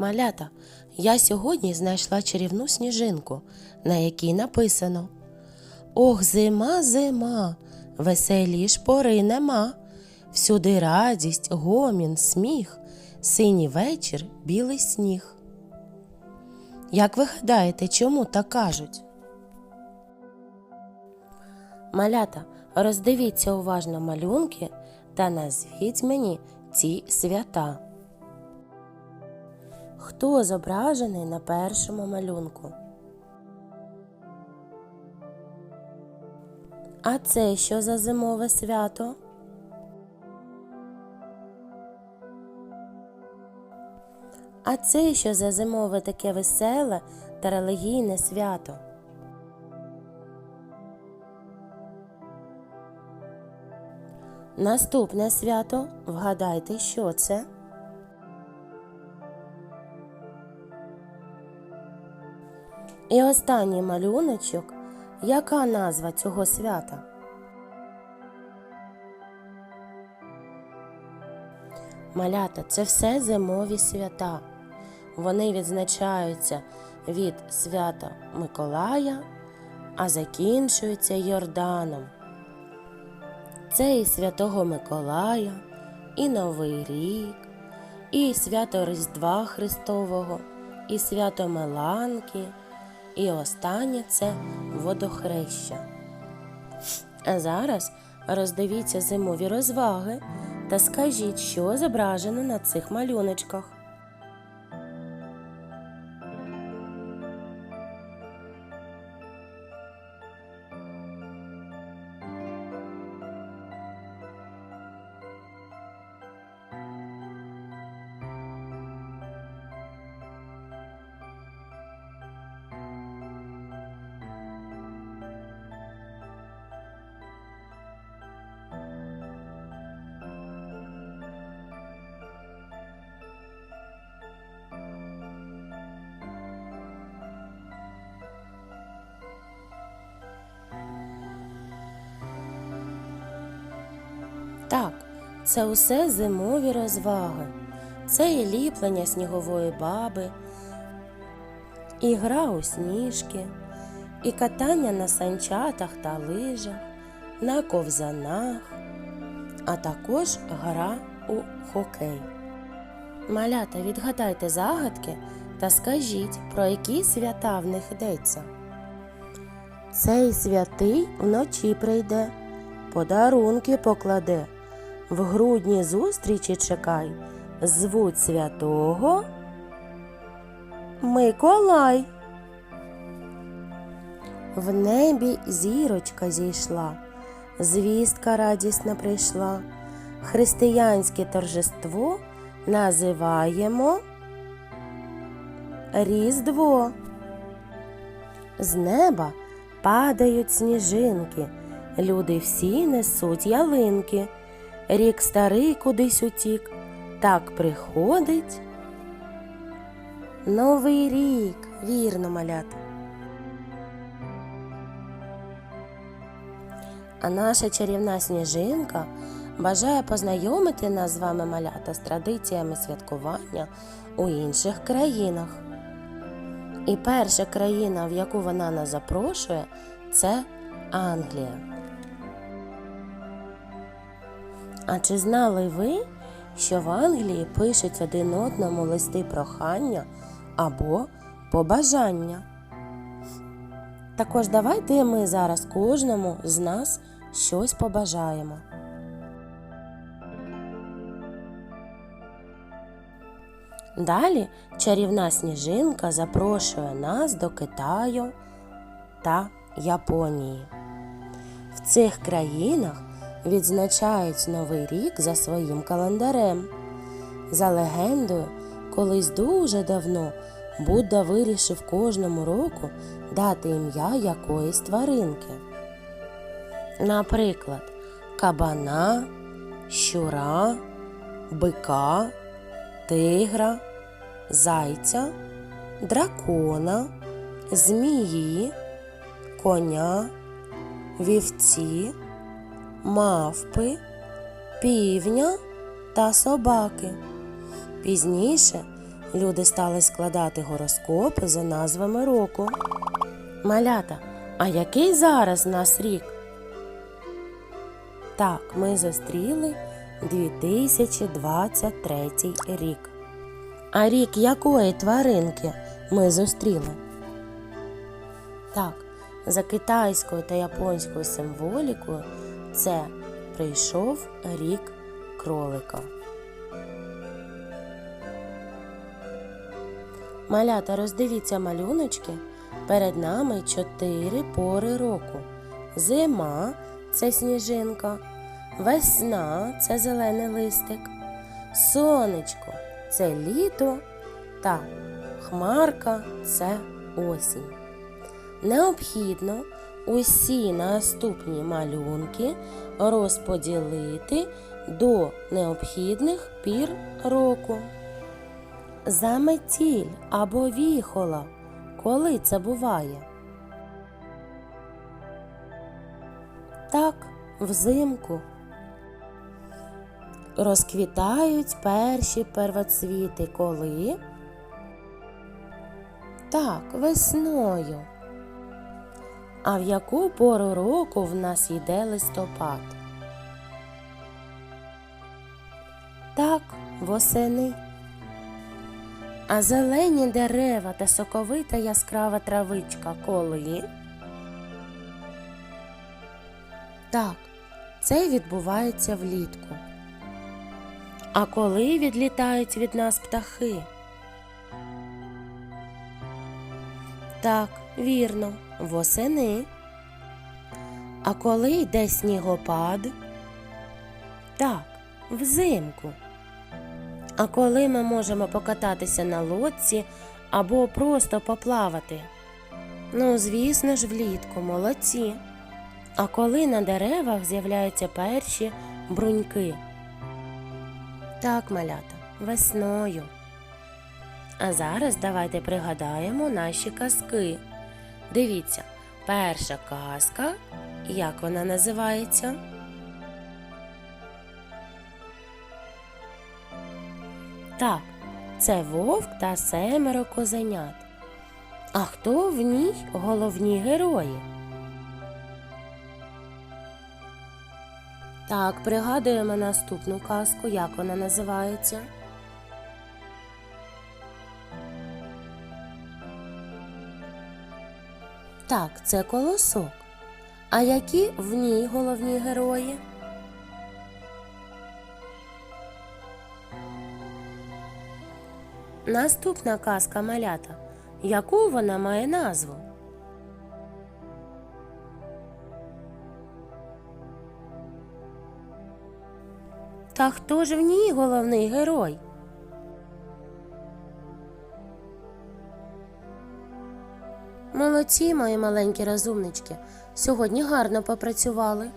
Малята, я сьогодні знайшла чарівну сніжинку, на якій написано Ох, зима, зима, веселі ж пори нема. Всюди радість, гомін, сміх, синій вечір, білий сніг. Як ви гадаєте, чому так кажуть? Малята, роздивіться уважно малюнки та назвіть мені ці свята. Хто зображений на першому малюнку? А це що за зимове свято? А це що за зимове таке веселе та релігійне свято? Наступне свято, вгадайте, що це? І останній малюночок. Яка назва цього свята? Малята це все зимові свята. Вони відзначаються від свята Миколая, а закінчуються Йорданом. Це і Святого Миколая, і Новий рік, і свято Різдва Христового, і свято Меланки, і останнє це водохреща. А зараз роздивіться зимові розваги та скажіть, що зображено на цих малюночках. Це усе зимові розваги. Це і ліплення снігової баби, і гра у сніжки, і катання на санчатах та лижах, на ковзанах, а також гра у хокей. Малята, відгадайте загадки та скажіть, про які свята в них йдеться. Цей святий вночі прийде, подарунки покладе, в грудні зустрічі чекай, звуть святого Миколай. В небі зірочка зійшла, звістка радісна прийшла. Християнське торжество називаємо Різдво. З неба падають сніжинки, люди всі несуть ялинки. Рік старий кудись утік, так приходить. Новий рік, вірно, малята. А наша чарівна сніжинка бажає познайомити нас з вами малята з традиціями святкування у інших країнах. І перша країна, в яку вона нас запрошує, це Англія. А чи знали ви, що в Англії пишуть один одному листи прохання або побажання? Також давайте ми зараз кожному з нас щось побажаємо. Далі чарівна сніжинка запрошує нас до Китаю та Японії. В цих країнах відзначають Новий рік за своїм календарем. За легендою, колись дуже давно Будда вирішив кожному року дати ім'я якоїсь тваринки. Наприклад, кабана, щура, бика, тигра, зайця, дракона, змії, коня, вівці, мавпи, півня та собаки. Пізніше люди стали складати гороскопи за назвами року. Малята, а який зараз у нас рік? Так, ми зустріли 2023 рік. А рік якої тваринки ми зустріли? Так, за китайською та японською символікою це прийшов рік кролика. Малята, роздивіться малюночки. Перед нами чотири пори року. Зима це сніжинка, весна це зелений листик, сонечко це літо та хмарка це осінь. Необхідно усі наступні малюнки розподілити до необхідних пір року. Заметіль або віхола. Коли це буває? Так, взимку. Розквітають перші первоцвіти коли? Так, весною. А в яку пору року в нас йде листопад? Так, восени. А зелені дерева та соковита яскрава травичка коли? Так, це відбувається влітку. А коли відлітають від нас птахи? Так, вірно, восени. А коли йде снігопад? Так, взимку. А коли ми можемо покататися на лодці або просто поплавати? Ну, звісно ж, влітку, молодці. А коли на деревах з'являються перші бруньки? Так, малята, весною. А зараз давайте пригадаємо наші казки. Дивіться, перша казка, як вона називається? Так, це вовк та семеро козенят. А хто в ній головні герої? Так, пригадуємо наступну казку, як вона називається. Так, це колосок. А які в ній головні герої? Наступна казка малята. Яку вона має назву? Та хто ж в ній головний герой? Молодці, мої маленькі розумнички. Сьогодні гарно попрацювали.